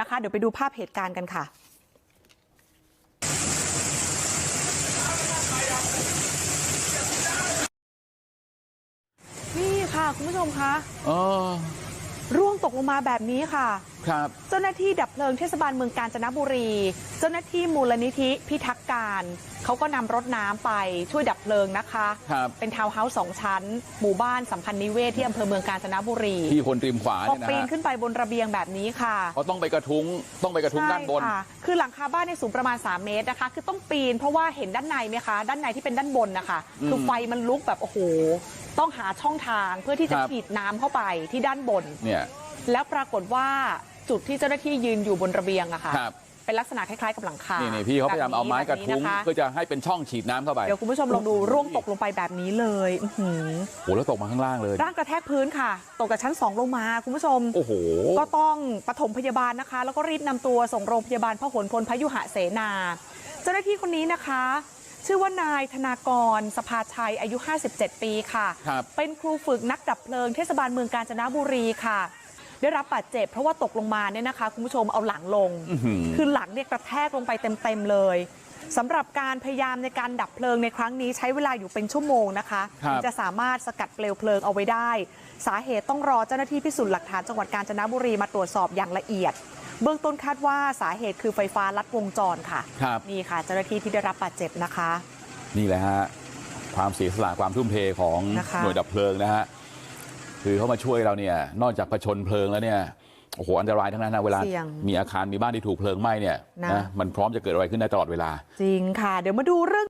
นะคะเดี๋ยวไปดูภาพเหตุการณ์กันค่ะนี่ค่ะคุณผู้ชมคะเออ ร่วงตกลงมาแบบนี้ค่ะ ครับ เจ้าหน้าที่ดับเพลิงเทศบาลเมืองกาญจนบุรี เจ้าหน้าที่มูลนิธิพิทักษ์การเขาก็นำรถน้ำไปช่วยดับเพลิงนะคะครับเป็นทาวน์เฮาส์สองชั้น หมู่บ้านสัมพันธ์นิเวศที่อำเภอเมืองกาญจนบุรีที่คนริมขวาพอเนี่ยนะปีนฮะขึ้นไปบนระเบียงแบบนี้ค่ะเขาต้องไปกระทุ้งต้องไปกระทุ้งด้านบนใช่ค่ะคือหลังคาบ้านในยสูงประมาณ 3 เมตรนะคะ คือต้องปีนเพราะว่าเห็นด้านในไหมคะ ด้านในที่เป็นด้านบนนะคะอืมคือไฟมันลุกแบบโอ้โห ต้องหาช่องทางเพื่อที่จะครับฉีดน้ำเข้าไปที่ด้านบนเนี่ยแล้วปรากฏว่าจุดที่เจ้าหน้าที่ยืนอยู่บนระเบียงอะค่ะครับเป็นลักษณะคล้ายๆกับหลังคานี่นี่พี่เขาพยายามเอาไม้กระทุ้งแบบนี้นะคะเพื่อจะให้เป็นช่องฉีดน้ำเข้าไปเดี๋ยวคุณผู้ชมลองดูร่วงตกลงไปแบบนี้เลยอื้อหือโอ้แล้วตกมาข้างล่างเลยร่างกระแทกพื้นค่ะ ตกจากชั้นสองลงมาคุณผู้ชมโอ้โหก็ต้องปฐมพยาบาลนะคะ แล้วก็รีบนำตัวส่งโรงพยาบาลพหลพลพยุหเสนา เจ้าหน้าที่คนนี้นะคะ ชื่อว่านายธนากรสภาชัยอายุ 57 ปีค่ะครับเป็นครูฝึกนักดับเพลิงเทศบาลเมืองกาญจนบุรีค่ะ ได้รับบาดเจ็บเพราะว่าตกลงมาเนี่ยนะคะ คุณผู้ชมเอาหลังลงอื้อหือคือหลังเนี่ยกระแทกลงไปเต็มๆเลยสำหรับการพยายามในการดับเพลิงในครั้งนี้ใช้เวลาอยู่เป็นชั่วโมงนะคะครับถึงจะสามารถสกัดเปลวเพลิงเอาไว้ได้ สาเหตุต้องรอเจ้าหน้าที่พิสูจน์หลักฐานจังหวัดกาญจนบุรีมาตรวจสอบอย่างละเอียด เบื้องต้นคาดว่าสาเหตุคือไฟฟ้าลัดวงจรค่ะครับนี่ค่ะเจ้าหน้าที่ที่ได้รับบาดเจ็บนะคะ นี่แหละฮะความเสียสละความทุ่มเทของนะคะ หน่วยดับเพลิงนะฮะคือเขามาช่วยเราเนี่ยนอกจากผชนเพลิงแล้วเนี่ยโอ้โหอันตรายทั้งนั้นนะเวลา เสี่ยงมีอาคารมีบ้านที่ถูกเพลิงไหม้เนี่ยนะนะมันพร้อมจะเกิดอะไรขึ้นได้ตลอดเวลา จริงค่ะ เดี๋ยวมาดูเรื่อง